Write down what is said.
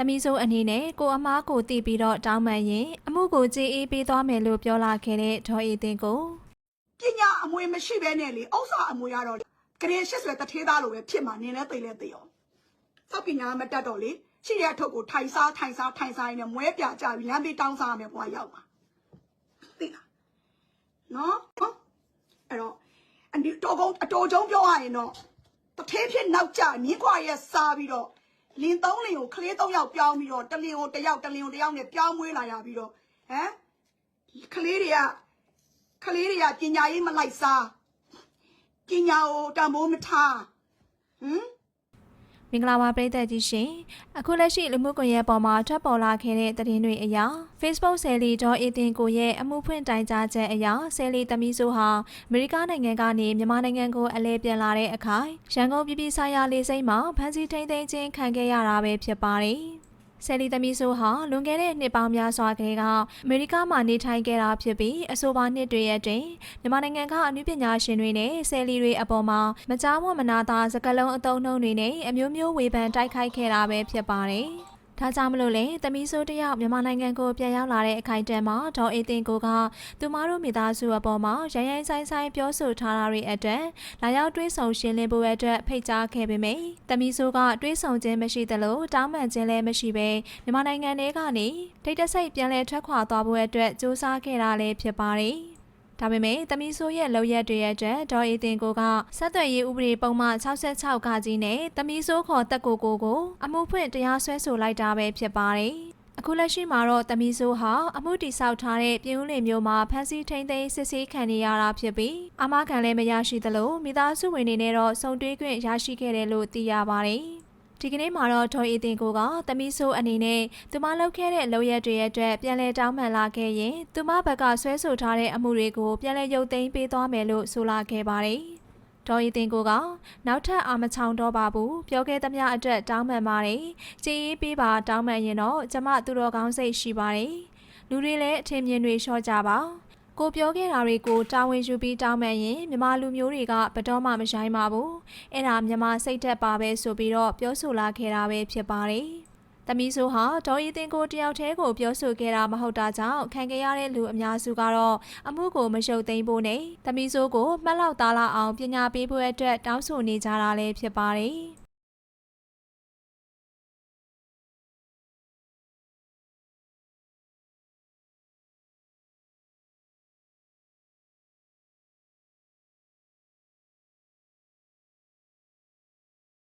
သမီးစိုးအနေနဲ့ကိုအမားကိုတည်ပြီးတော့တောင်းပန်ရင်အမှုကိုကြေးအေးပေးသွားမယ်လို့ပြောလာခဲ့တဲ့ဒေါ်အေးတင်ကိုပညာအမွေမရှိဘဲနဲ့လေဥစ္စာအမွေကတော့ဂရေရှစ်ဆွဲတထေးသားလိုပဲဖြစ်မှာနင်းလဲသိလဲသိအောင်စောက်ပညာမတက်တော့လေရှိရထုတ်ကိုထိုင်စားထိုင်စားထိုင်စားရင်းနဲ့မွဲပြကြပြီးလမ်းပေးတောင်းစားရမယ်ဘွာရောက်မှာသိလားနော်ဟုတ်အဲ့တော့အဒီတော်ကုန်းအတော်ကျုံပြောရရင်တော့တထေးဖြစ်နောက်ကျမြင်းခွာရဲ့စားပြီးတော့ လင်းသုံးလင်ကိုကလေးသုံးယောက်ပြောင်းပြီးတော့တလင်ကိုတစ်ယောက်တလင်ကိုတစ်ယောက်နဲ့ပြောင်းမွေးလာရပြီးတော့ဟမ်ကလေးတွေကကလေးတွေကပညာရေးမလိုက်စားပညာကိုတန်ဖိုးမထားဟမ် မင်္ဂလာပါပရိသတ်ကြီးရှင်အခုလက်ရှိလူမှုကွန်ရက်ပေါ်မှာထွက်ပေါ်လာခဲ့တဲ့သတင်းတွေအရ Facebook ဆယ်လီဒေါ်အေတင်ကိုရဲ့အမှုဖွင့်တိုင်ကြားချက်အရဆယ်လီသမီးဆိုဟာအမေရိကနိုင်ငံကနေမြန်မာနိုင်ငံကိုအလဲပြန်လာတဲ့အခါရန်ကုန်ပြည်ပြည်ဆိုင်ရာလေဆိပ်မှာဖမ်းဆီးထိန်းသိမ်းခြင်းခံခဲ့ရတာပဲဖြစ်ပါတယ် ဆယ်လီသမီးဆိုဟာလွန်ခဲ့တဲ့နှစ်ပေါင်းများစွာကလေးကအမေရိကမှာနေထိုင်ခဲ့တာဖြစ်ပြီးအဆိုပါနှစ်တွေရဲ့တွင်မြန်မာနိုင်ငံကအနုပညာရှင်တွေနဲ့ဆယ်လီတွေအပေါ်မှာမကြားမွမနာသာစကားလုံးအသုံးနှုန်းတွေနဲ့အမျိုးမျိုးဝေဖန်တိုက်ခိုက်ခဲ့တာပဲဖြစ်ပါတယ်။ ဒါကြောင့်မလို့လေသမီးဆိုးတယောက်မြန်မာနိုင်ငံကိုပြန်ရောက်လာတဲ့အခိုင်အတန့်မှာဒေါ်အေးတင်ကိုကသူမတို့မိသားစုအပေါ်မှာရိုင်းရိုင်းဆိုင်ဆိုင်ပြောဆိုထားတာတွေအတွက်လာရောက်တွေးဆောင်ရှင်းလင်းဖို့အတွက်ဖိတ်ကြားခဲ့ပေမယ့်သမီးဆိုးကတွေးဆောင်ခြင်းမရှိသလိုတောင်းပန်ခြင်းလည်းမရှိဘဲမြန်မာနိုင်ငံထဲကနေဒိတ်တဆိတ်ပြန်လည်ထွက်ခွာသွားဖို့အတွက်စူးစမ်းခဲ့တာလည်းဖြစ်ပါတယ် ဒါပေမဲ့သမီးဆိုးရဲ့လောက်ရက်တွေရဲ့အတွက်ဒေါ်အေတင်ကိုကဆက်သွယ်ရေးဥပဒေပုံမှန်66ကကြီးနဲ့သမီးဆိုးခေါ်တက်ကိုကိုကိုအမှုဖွင့်တရားစွဲဆိုလိုက်တာပဲဖြစ်ပါတယ်။အခုလက်ရှိမှာတော့သမီးဆိုးဟာအမှုတိဆောက်ထားတဲ့ပြည်ဦးလင်မျိုးမှာဖမ်းဆီးထိန်သိမ်းစစ်ဆေးခံနေရတာဖြစ်ပြီးအမခံလည်းမရရှိသလိုမိသားစုဝင်တွေနဲ့တော့စုံတွဲခွင့်ရရှိခဲ့တယ်လို့သိရပါတယ်။ ဒီကနေ့မှာတော့ဒေါ်အေတင်ကိုကတမီဆိုးအနေနဲ့သူမလုပ်ခဲ့တဲ့လုပ်ရက်တွေရဲ့အတွက်ပြန်လည်တောင်းပန်လာခဲ့ရင်သူမဘက်ကဆွဲဆိုထားတဲ့အမှုတွေကိုပြန်လည်ရုပ်သိမ်းပေးသွားမယ်လို့ဆိုလာခဲ့ပါတယ်။ဒေါ်အေတင်ကိုကနောက်ထပ်အာမချောင်တော့ပါဘူးပြောခဲ့သမျှအတွက်တောင်းပန်ပါတယ်။ကြည်ရေးပေးပါတောင်းပန်ရင်တော့ကျမသူတော်ကောင်းစိတ်ရှိပါတယ်။လူတွေလည်းအထင်မြင်တွေလျှော့ကြပါ။ ကိုပြောခဲ့တာတွေကိုတာဝန်ယူပြီးတောင်းပန်ရင်မြမလူမျိုးတွေကဘယ်တော့မှမဆိုင်ပါဘူးအဲ့ဒါမြမစိတ်သက်ပါပဲဆိုပြီးတော့ပြောဆိုလာခဲ့တာပဲဖြစ်ပါတယ်တမီဆိုဟာဒေါ်ရီတင်ကိုတယောက်တည်းကိုပြောဆိုခဲ့တာမဟုတ်တာကြောင့်ခံခဲ့ရတဲ့လူအများစုကတော့အမှုကိုမရှုပ်သိမ်းဖို့နဲ့တမီဆိုကိုမှတ်လောက်သားလောက်အောင်ပညာပေးဖို့အတွက်တောင်းဆိုနေကြတာလည်းဖြစ်ပါတယ်